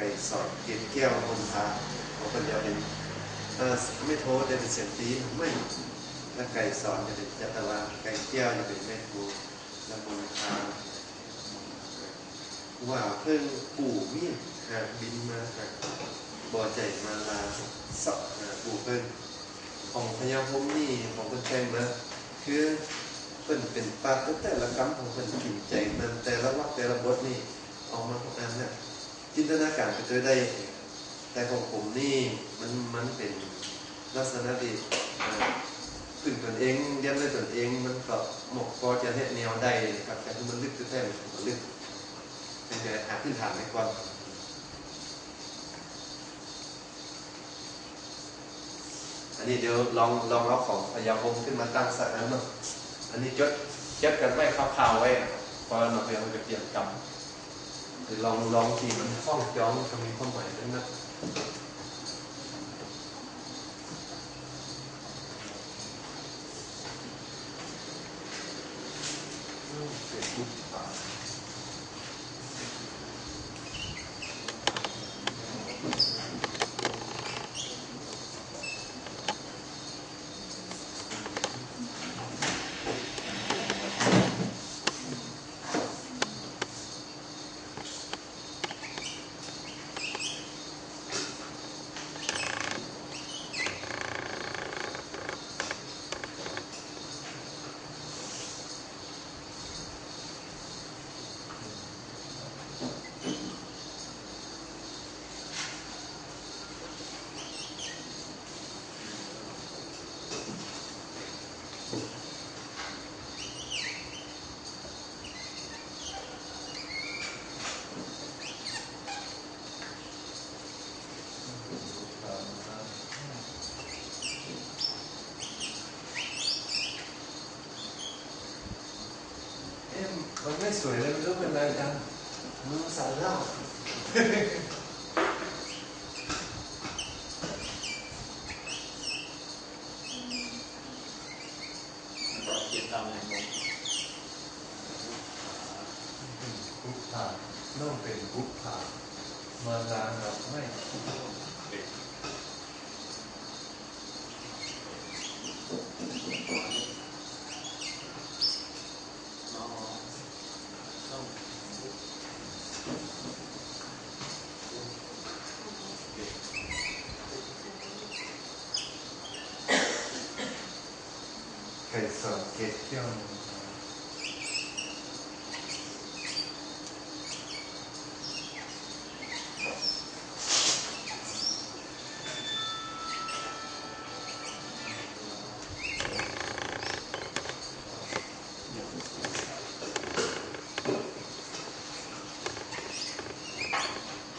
ไก่สดเกียแก้วคนพาของคนเดียวเป็นเอ่อไม่โทษจะเป็นเสียงตีไม่แล้วไก่สอนจะเป็นจัตวาไก่แก้วจะเป็นแม่ครูแล้วคนพาว่าเพิ่งปู่มีหากบินมาหากบ่อใจมาลาสอบหาปู่เพิ่งของพญาพมนี่ของคนแจ้งมาคือเพิ่นเป็นปากแต่ละคำของเพิ่นกินใจมันแต่ละวักแต่ละบทนี่ออกมาของอันเนี่ย จินตนาการไปด้วยได้ แต่ของผมนี่มันมันเป็นลักษณะที่เอ่อพึ่งตนเองเรียนด้วยตนเองมันก็หมกพอจะเฮ็ดแนวได้ครับแต่ที่มันลึกแท้ๆมันลึกเป็นแต่หาพื้นฐานไว้ก่อนอันนี้เดี๋ยวลองลองเอาของพยาพงขึ้นมาตั้งสักอันเนาะอันนี้จดเจ็ดกันไว้คร่าวๆไว้พอเราพยายามจะเปลี่ยนกรรม ลองลองทีมันคล้องจ้องจะมีความหมายนั้นนะเสร็จปุ๊บาเอ๊ะมันไม่สวย เลยมันรู้เป็นอะไรจังมือสั่นแล้วเขียนตามในมงบุกผาน้องเป็นบุกผามาลาเราไม่เด็ก อ๋อต้อง ไก่สดเกล็ดเที่ยวมือผา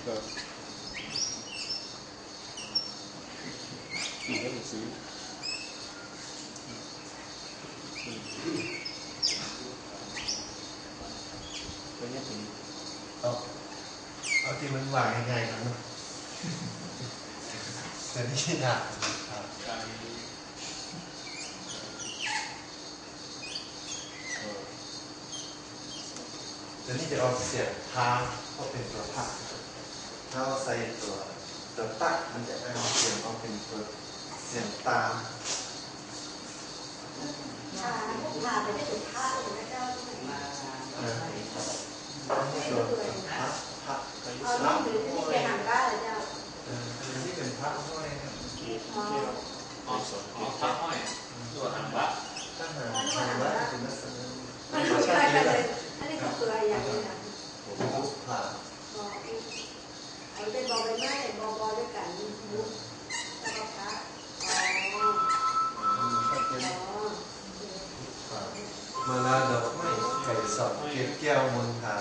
ก็อีกก็จะซื้อก็ เนี่ยเอาเอาที่มันวางง่ายๆกันะแต่นี่หนักครับการเออแต่นี่จะเอาเสียงทาเพราะเป็นตัวผักถ้าเอาใส่ตัวตัวตักมันจะเอาเสียงเอาเป็นตัวเสียงตามพาไปได้ถึงท่าเลยนะเจ้าเอออันนี้ตัวพักไปเอาสาน้องมถือที่ไปทางได้เลยเจ้าที่เป็นพักด้วยนะเกียร์เกียร์อ๋ออ๋อพักห้อยตัวหางละถ้าหาทางว่าเป็นลักษณะมันไม่ใช่กันเลยอันนี้ก็เปลือยอย่างนี้นะผมบุกผ่าบอกเอาเป็นบอกไปไหมบอกบอกด้วยกันมุกแล้วก็พระ มาลาดอกไม้ไก่สดเก็บแก้วมนทา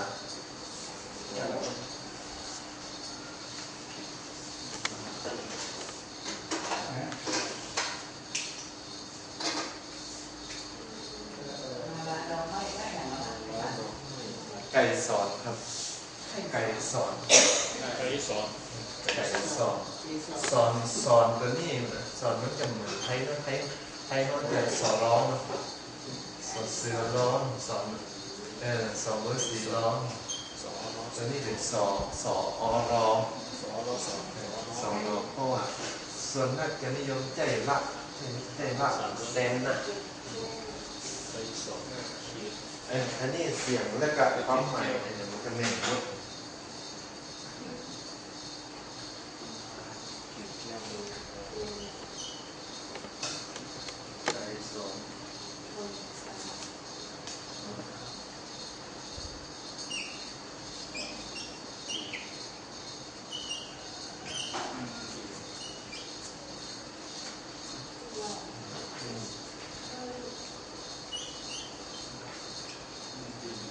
ไก่สอนครับ ไก่สอนไอ้สอน ไก่สอน สอนสอนตัวนี้นะสอนมันจะเหมือนไทยนะไทยไทยมันจะสอนร้องนะ สอนเสือร้อนสองเออสองเวอร์สีร้อนสองจะนี่เป็นสอสออร้องสองรอสอนสองดอเพราะว่าส่วนมากจะนิยมใจรักใจรักแดนนะเอออันนี้เสียงและก็ความหมายอันนี้มันก็แม่นเนอะ ขีดแก้ว ใจสอง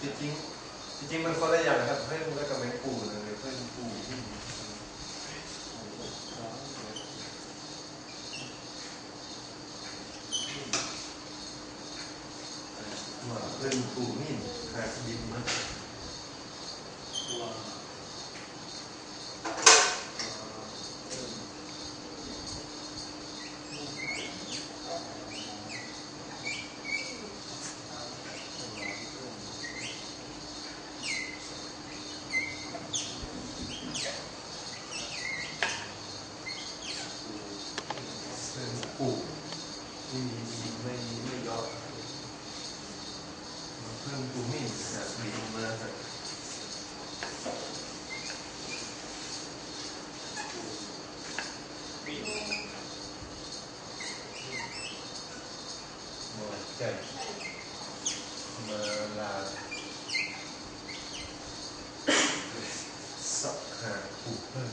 จริงจริงมันคนละอย่างครับเพื่อนแล้วก็แมงปูเลยเพื่อนปูที่เพื่อนปูนี่หาดินมา ว่า เพื่อนปูที่ไม่ไม่ยอมเพื่อนปูนี่หาดินมาครับ มี หมดใจมาลาสักหาปูเพิ่ม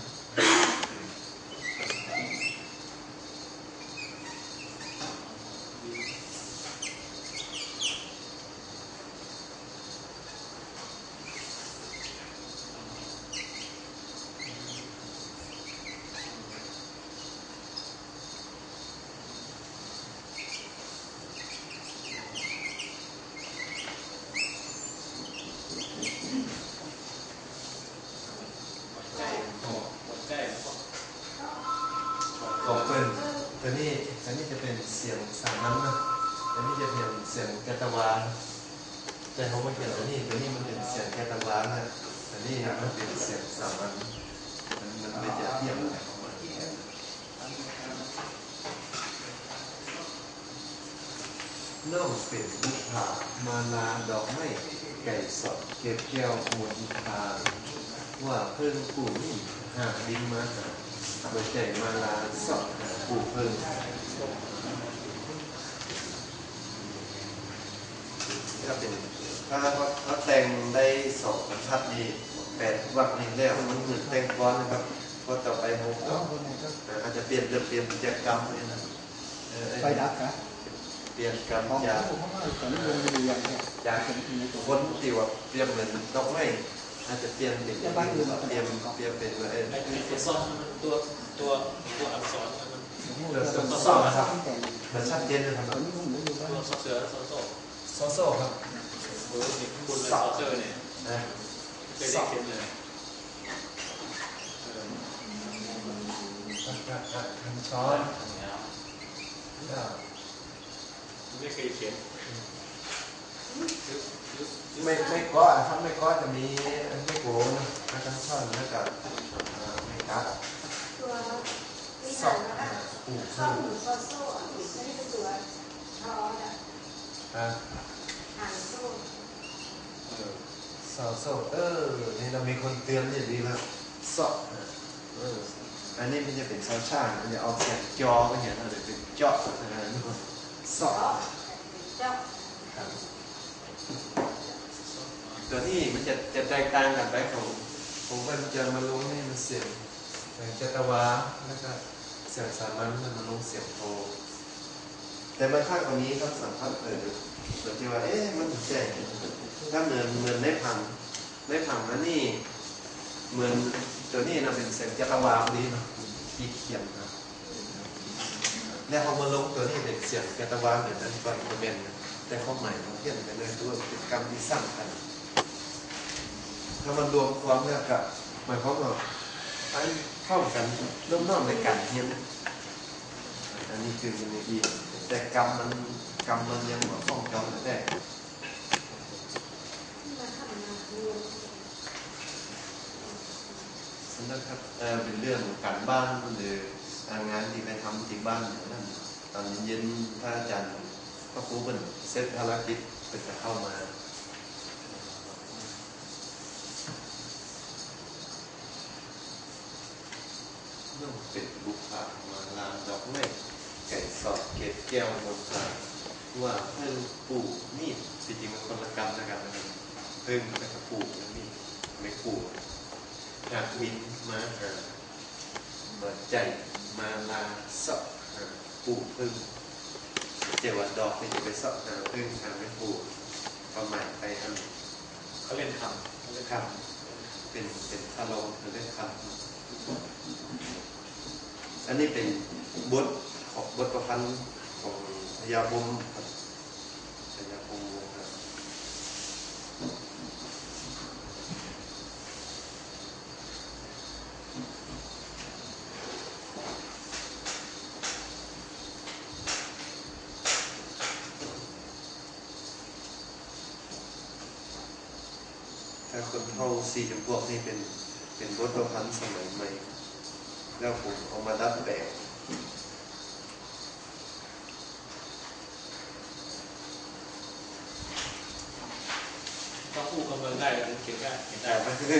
ใจหอ หมดใกล้แล้วก็ ขอบเพิ่นตัวนี้อันนี้จะเป็นเสียงสามัญนะอันนี้จะเป็นเสียงแกตวาลแต่เขาไม่เขียนตัวนี้ตัวนี้มันเป็นเสียงแกตวาลนะอันนี้มันเป็นเสียงสามัญมันมันไม่จะเทียบกัน น้องเป็นบุพามาลาดอกไม้ไก่สดเก็บแก้วหมดบุพาว่าเพิ่งปู่นี่หาดินมาหาโดยใจมาลาสดหาปู่เพิ่งถ้าเป็นถ้าเขาเขาแต่งได้สองบรรทัดดีแปดวักหนึ่งแล้วมันเหมือนแต่งก้อนนะครับเพราะต่อไปผมก็อาจจะเปลี่ยนจะเปลี่ยนกิจกรรมเลยนะไฟดับนะ เปลี่ยนกรรมของจากผมว่าตอนนี้ลงไปดูอย่างเนี่ยจากเป็นในตัวคนที่ว่าเปลี่ยนเหมือนดอกไม้อาจจะเปลี่ยนเป็นเปลี่ยนเปลี่ยนเปลี่ยนเป็นว่าเออไอ้ตัวซ่อนมันตัวตัวตัวอักษรมันเดี๋ยวต้องซ่อมนะครับมันชัดเจนเลยครับตอนนี้ผมเหลืออยู่บ้าตัวนซอเสือซอโซ่โซโซ่ครับเบอร์นี่ข้างบนเลยซอเซอร์เนี่ยนะเคยได้เขียนเลยเออคันช้อนเนี่ยก็ ไม่เคยเขียนไม่ไม่ก็ถ้าไม่ก็จะมีไม่โกงนะคันช้อนแล้วก็ไม่กัดตัววิสหาอรงนะคะปูซ่อเพิ่มมหรือโซโซ่อะไม่ได้เป็นตัวทออะอะหางโซ่เออสาวโซ่เออนี่เรามีคนเตือนอย่างดีแล้วสอบเอออันนี้มันจะเป็นซาวช่างมันจะเอาเสียงจอไปเห็นเราจะเป็นเจาะนะสอบเจ้าครับตัวนี้มันจะจะแตกต่างกันไปของผมก็จะมาลงนี่มันเสียงเสียงจัตวาแล้วก็เสียงสามัญมันมาลงเสียงโทแต่บางครั้งตรงนี้ก็สัมผัสเออเราจะว่าเอ๊ะมันแจ้งถ้าเหมือนเหมือนในผังในผังนั้นนี่เหมือนตัวนี้นะเป็นเสียงจัตวาพอดีเนาะที่เขียนนะ แล้วพอมาลงตัวนี้เป็นเสียงจัตวาเหมือนนั้นก่อนจะเป็นแต่ข้อหมายของเพี้ยนไปเลยด้วยเป็นกรรมที่สร้างกันถ้ามันรวมความแล้วกับหมายความว่าไอันเข้ากันร่วมน้อมในการเฮียนอันนี้คือมันดีแต่กรรมมันกรรมมันยังมาฟ้องกรรมแต่นสำนักนครับเป็นเรื่องการบ้านหรือ งานที่ไปทำที่บ้านนั้นตอนเย็นๆถ้าอาจารย์พระครูเป็นเซตภารกิจเป็นจะเข้ามาต้องเป็นบุคคามาลามดอกไม้ไก่สอดเกล็ดแก้วบนสาว่าเพิ่งปลูกมีดจริงๆมันคนละกรรมนะครับเพิ่งแล้วก็ปลูกแล้วมีดไม่ปลูกอยากบินมาหาเบิดใจ มาลาสอบหาปลูกพึ่งเจวัดดอกนี่จะไปสอบหาพึ่งหาไม่ปลูกประมาณไปอันเขาเล่นคำเขาเล่นคำเป็นเป็นอารมณ์หรือเรื่องคำอันนี้เป็นบทของบทประพันธ์ของพญาพมครับพญาพมวงศ์ครับถ้าคนเท่า สี่จำพวกนี่เป็นเป็นบทประพันธ์สมัยใหม่ แล้วผมเอามาดัดแปลงถ้าคู่กับเมืองได้ก็เขียนได้เขียนได้แต่ไม่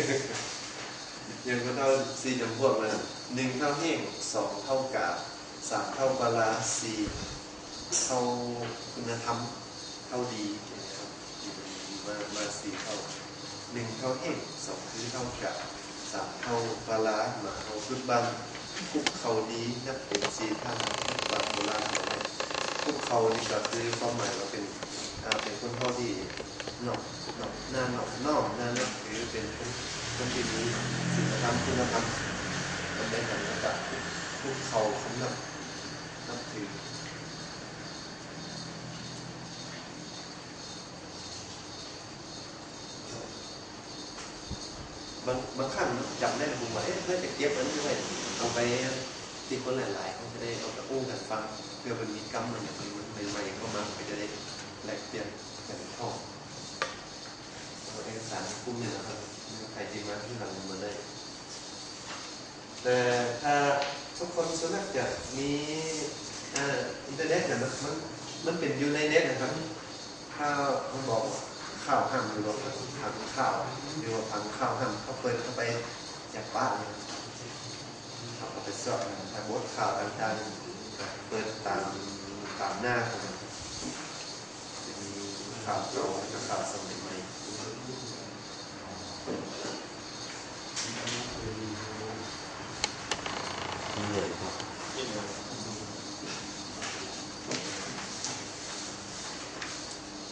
ยังก็เท่าสี่จำพวกนะหนึ่งเท่าเฮงสองเท่ากาบสามเท่าปลาร้าสี่เท่าคุณธรรม เท่าดีนะครับมามาสี่เท่า หนึ่งเท่าเฮงสองคือเท่ากาบสามเท่าปลาราหมาเท่าฟุตบันคุกเขาดีนับเป็นสี่ท่านบางโบราณบอกว่าคุกเขานี่ก็คือความหมายว่าเป็นอาเป็นคนเท่าที่หนอกหนอกหน้าหนอกนอกหน้านับถือเป็นคนนที่มีศีลธรรมคุณธรรมมันได้หันมาจากทุกเขาเขานับนับถือ บางบางครั้งจำได้ผมว่าเอ๊ะเพื่อจะเก็บอันนี้ไว้เอาไปที่คนหลายๆเขาจะได้เอาไปอู้กันฟังเพื่อมันมีกรรมมันอย่างมันใหม่ๆเข้ามาก็จะได้แลกเปลี่ยนกันเข้าเอาเอกสารกลุ่มนี้นะครับใครจริงมาที่หลังมาได้แต่ถ้าทุกคนส่วนมากจะมีอ่าอินเทอร์เน็ตเนี่ยมันมันมันเป็นอยู่ในเน็ตนะครับ ถ้ามันบอก ข่าวห้ามหรือว่าทางข่าวหรือว่าทางข่าวห้ามเขาเปิดเข้าไปจากบ้านเนี่ยเขาไปสอบนะทางบทข่าวต่างๆเปิดตามตามหน้าของมันจะมีข่าวเก่าและข่าวสมัยใหม่นี่เลย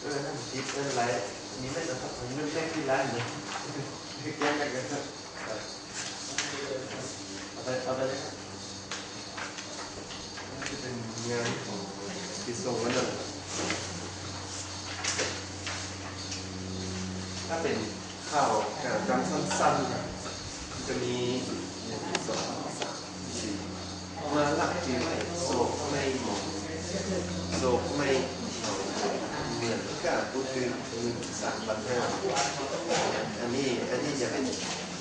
เออนั่นทิปนั่นไร มีไม่ต้องทำมันแม่ที่ร้านเลยแก้กันกันเอาไปเอาไปเลยจะเป็นงานของที่ส่งวันนั้นถ้าเป็นข้าวการจำสั้นๆครับจะมีหนึ่งสองสามสี่มาลักที่ไม่โศกไม่หมองโศกไม่หมอง เหมือน คือหนึ่งสามพันห้าอันนี้อันนี้จะเป็น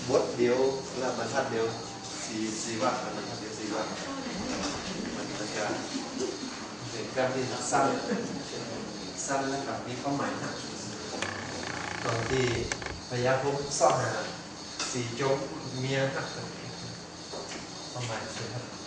บทเดียวและบรรทัดเดียวสี่สี่วักบรรทัดเดียวสี่วักมันจะเป็นการที่สั้นสั้นแล้วกับมีความหมายหนักตอนที่พยาพมซ่อนหาสี่จมเมียหักความหมายคือครับ